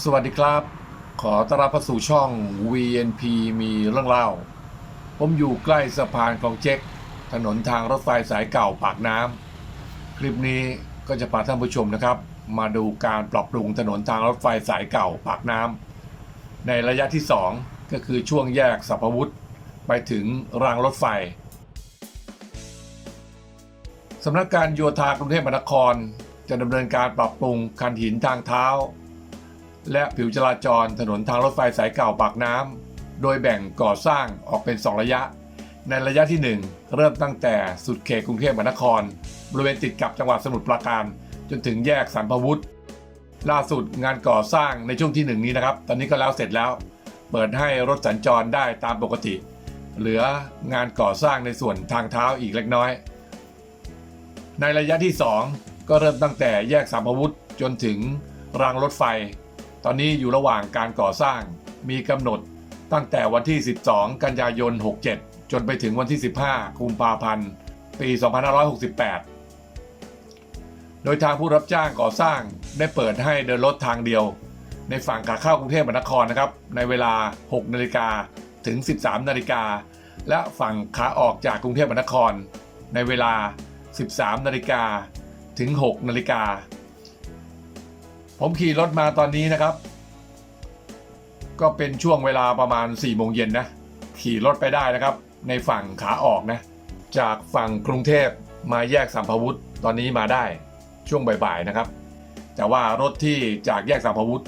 สวัสดีครับ ขอต้อนรับเข้าสู่ช่อง VNP มีเรื่องเล่า ผมอยู่ใกล้สะพานคลองเจ๊กถนนทางรถไฟสายเก่าปากน้ำคลิปนี้ก็จะพาท่านผู้ชมนะครับ มาดูการปรับปรุงถนนทางรถไฟสายเก่าปากน้ำในระยะที่ 2 ก็คือช่วงแยกสัพวุธไปถึงรางรถไฟสำนักการโยธากรุงเทพมหานคร จะดำเนินการปรับปรุงคันหินทางเท้า และผิวจราจรถนนทางรถไฟสายเก่าปากน้ำ โดยแบ่งก่อสร้างออกเป็น 2 ระยะ ในระยะที่ 1 เริ่มตั้งแต่สุดเขตกรุงเทพมหานคร บริเวณติดกับจังหวัดสมุทรปราการ จนถึงแยกสันพวุฒิล่าสุดงานก่อสร้างในช่วงที่ 1 นี้นะครับ ตอนนี้ก็แล้วเสร็จแล้ว เปิดให้รถสัญจรได้ตามปกติ เหลืองานก่อสร้างในส่วนทางเท้าอีกเล็กน้อย ในระยะที่ 2 ก็เริ่มตั้งแต่แยกสามพวุธจนถึงรางรถไฟ ตอนนี้อยู่ระหว่างการก่อสร้าง มีกำหนดตั้งแต่วันที่ 12 กันยายน 67 จนไปถึงวันที่ 15 กุมภาพันธ์ ปี 2568 โดยทางผู้รับจ้างก่อสร้างได้เปิดให้เดินรถทางเดียว ในฝั่งขาเข้ากรุงเทพมหานครนะครับ ในเวลา 6 นาฬิกาถึง 13 นาฬิกา และฝั่งขาออกจากกรุงเทพมหานคร ในเวลา 13 นาฬิกาถึง 6 นาฬิกา ผมขี่รถมาตอนนี้นะครับ ก็เป็นช่วงเวลาประมาณ4โมงเย็นนะ ขี่รถไปได้นะครับ ในฝั่งขาออกนะ จากฝั่งกรุงเทพมาแยกสัมภวุธตอนนี้มาได้ช่วงบ่ายๆนะครับ แต่ว่ารถที่จากแยกสัมภวุธ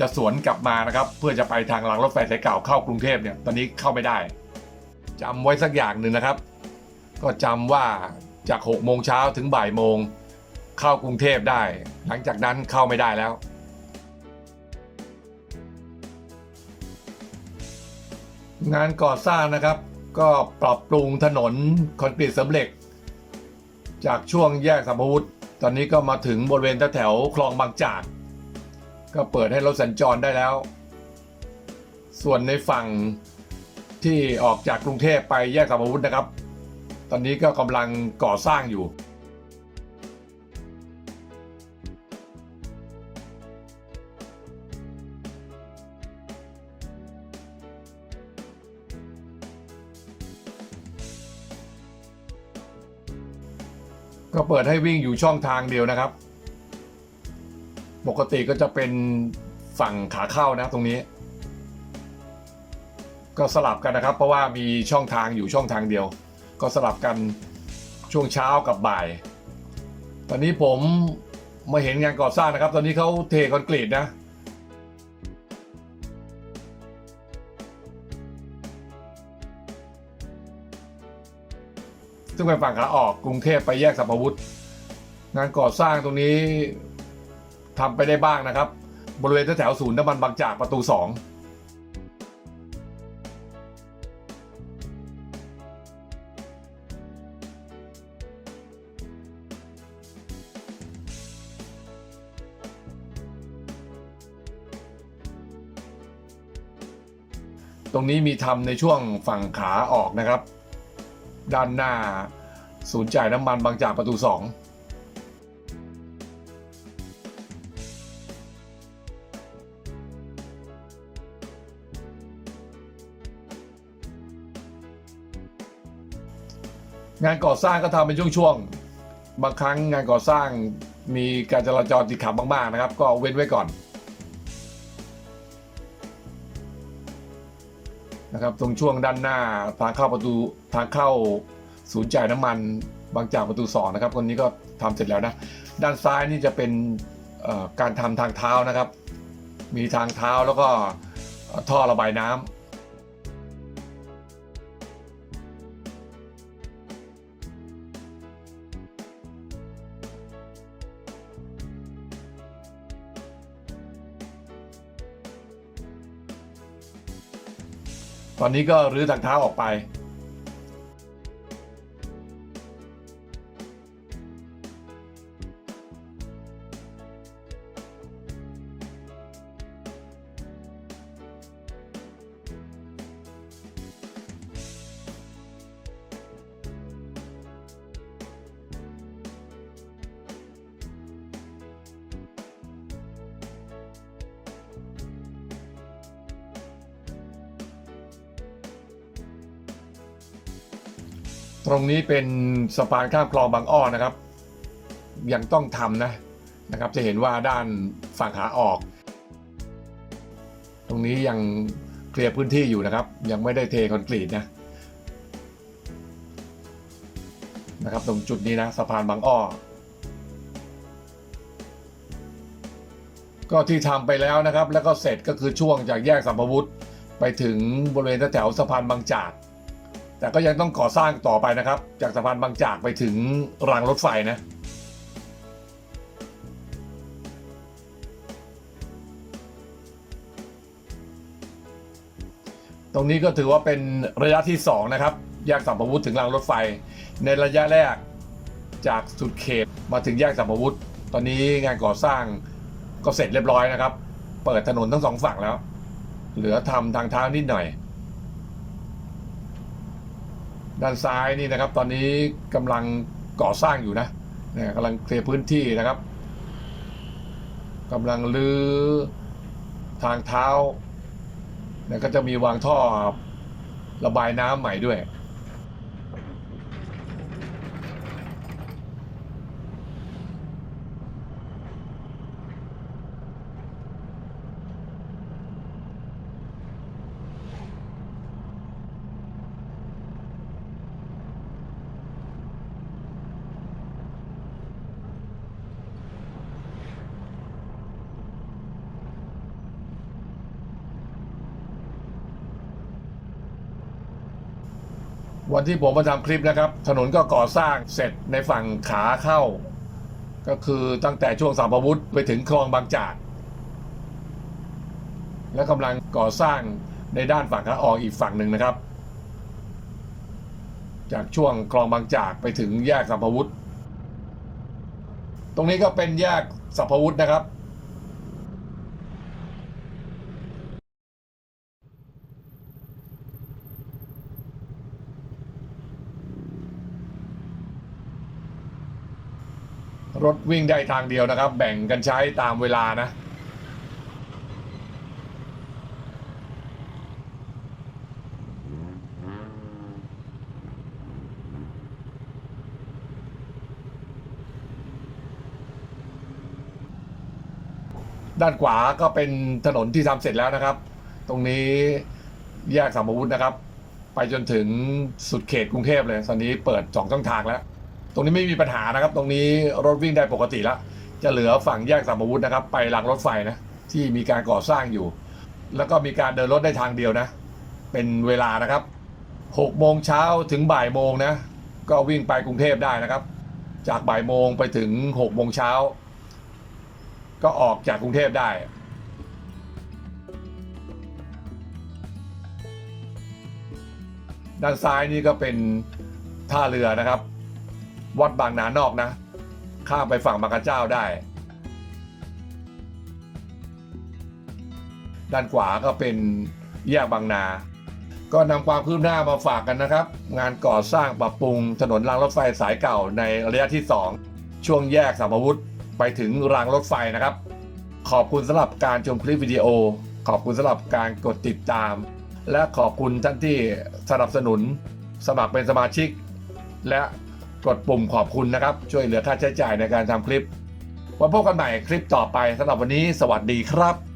จะสวนกลับมานะครับ เพื่อจะไปทางรางรถไฟสายเก่าเข้ากรุงเทพเนี่ยตอนนี้เข้าไม่ได้จำไว้สักอย่างหนึ่งนะครับ ก็จำว่าจาก6โมงเช้าถึงบ่ายโมง เข้ากรุงเทพได้ หลังจากนั้นเข้าไม่ได้แล้ว งานก่อสร้างนะครับ ก็ปรับปรุงถนนคอนกรีตสำเร็จ จากช่วงแยกสัมภวุธตอนนี้ก็มาถึงบริเวณแถวคลองบางจาก ก็เปิดให้รถสัญจรได้แล้ว ส่วนในฝั่งที่ออกจากกรุงเทพไปแยกสัมภวุธนะครับ ตอนนี้ก็กำลังก่อสร้างอยู่ ก็เปิดให้วิ่งอยู่ช่องทางเดียวนะครับ ปกติก็จะเป็นฝั่งขาเข้านะตรงนี้ ก็สลับกันนะครับ เพราะว่ามีช่องทางอยู่ช่องทางเดียว ก็สลับกันช่วงเช้ากับบ่าย ตอนนี้ผมมาเห็นงานก่อสร้างนะครับ ตอนนี้เขาเทคอนกรีตนะ ซึ่งเป็นฝั่งขาออกกรุงเทพไปแยกสัมภวุธงานก่อสร้างตรงนี้ทำไปได้บ้างนะครับ บริเวณแถวศูนย์น้ำมันบางจากประตู 2ตรงนี้มีทำในช่วงฝั่งขาออกนะครับ ด้านหน้า ศูนย์จ่ายน้ำมันบางจากประตู 2งานก่อสร้างก็ทำเป็นช่วงๆ บางครั้งงานก่อสร้างมีการจราจรติดขัดมากๆนะครับ ก็เว้นไว้ก่อน นะครับตรงช่วงด้านหน้าทางเข้าประตูทางเข้าศูนย์จ่ายน้ำมันบางจากประตู2นะครับคนนี้ก็ทำเสร็จแล้วนะด้านซ้ายนี่จะเป็นการทำทางเท้านะครับ มีทางเท้าแล้วก็ท่อระบายน้ำ ตอนนี้ก็รื้อทางเท้าออกไป ตรงนี้เป็นสะพานข้ามคลองบางอ้อนะครับ ยังต้องทำนะนะครับ จะเห็นว่าด้านฝั่งขาออก ตรงนี้ยังเคลียร์พื้นที่อยู่นะครับ ยังไม่ได้เทคอนกรีตนะนะครับ ตรงจุดนี้นะสะพานบางอ้อ ก็ที่ทำไปแล้วนะครับ แล้วก็เสร็จก็คือช่วงจากแยกสัมภวุธไปถึงบริเวณแถวสะพานบางจาก แต่ก็ยังต้องก่อสร้างต่อไปนะครับ จากสะพานบางจากไปถึงรางรถไฟนะตรงนี้ก็ถือว่าเป็นระยะที่ 2 นะครับแยกสัมภวุธถึงรางรถไฟ ในระยะแรกจากสุดเขตมาถึงแยกสัมภวุธตอนนี้งานก่อสร้างก็เสร็จเรียบร้อยนะครับ เปิดถนนทั้งสองฝั่งแล้ว เหลือทำทางเท้านิดหน่อย ด้านซ้ายนี่นะครับ ตอนนี้กำลังก่อสร้างอยู่นะนี่ยกำลังเคลียร์พื้นที่นะครับกำลังลื้อทางเท้านี่ยก็จะมีวางท่อระบายน้ำใหม่ด้วย วันที่ผมมาทำคลิปนะครับ ถนนก็ก่อสร้างเสร็จในฝั่งขาเข้า ก็คือตั้งแต่ช่วงสามพวุธไปถึงคลองบางจาก และกำลังก่อสร้างในด้านฝั่งขาออกอีกฝั่งหนึ่งนะครับ จากช่วงคลองบางจากไปถึงแยกสัมภวุธ ตรงนี้ก็เป็นแยกสัมภวุธนะครับ รถวิ่งได้ทางเดียวนะครับ แบ่งกันใช้ตามเวลานะ ด้านขวาก็เป็นถนนที่ทำเสร็จแล้วนะครับ ตรงนี้แยกสัมภวุธนะครับ ไปจนถึงสุดเขตกรุงเทพเลยตอนนี้เปิดสองช่องทางแล้ว ตรงนี้ไม่มีปัญหานะครับ ตรงนี้รถวิ่งได้ปกติแล้วจะเหลือฝั่งแยกสัมวุธนะครับ ไปรางรถไฟนะที่มีการก่อสร้างอยู่ แล้วก็มีการเดินรถได้ทางเดียวนะ เป็นเวลานะครับ6โมงเช้าถึงบ่ายโมงนะ ก็วิ่งไปกรุงเทพได้นะครับ จากบ่ายโมงไปถึง6โมงเช้า ก็ออกจากกรุงเทพได้ด้านซ้ายนี่ก็เป็นท่าเรือนะครับ วัดบางนานอกนะ ข้ามไปฝั่งบางกระเจ้าได้ ด้านขวาก็เป็นแยกบางนา ก็นำความคืบหน้ามาฝากกันนะครับ งานก่อสร้างปรับปรุงถนนรางรถไฟสายเก่าในระยะที่ 2 ช่วงแยกสัมวุธไปถึงรางรถไฟนะครับ ขอบคุณสำหรับการชมคลิปวิดีโอ ขอบคุณสำหรับการกดติดตาม และขอบคุณท่านที่สนับสนุนสมัครเป็นสมาชิก และ กดปุ่มขอบคุณนะครับ ช่วยเหลือค่าใช้จ่ายในการทำคลิปไว้พบกันใหม่คลิปต่อไปสำหรับวันนี้สวัสดีครับ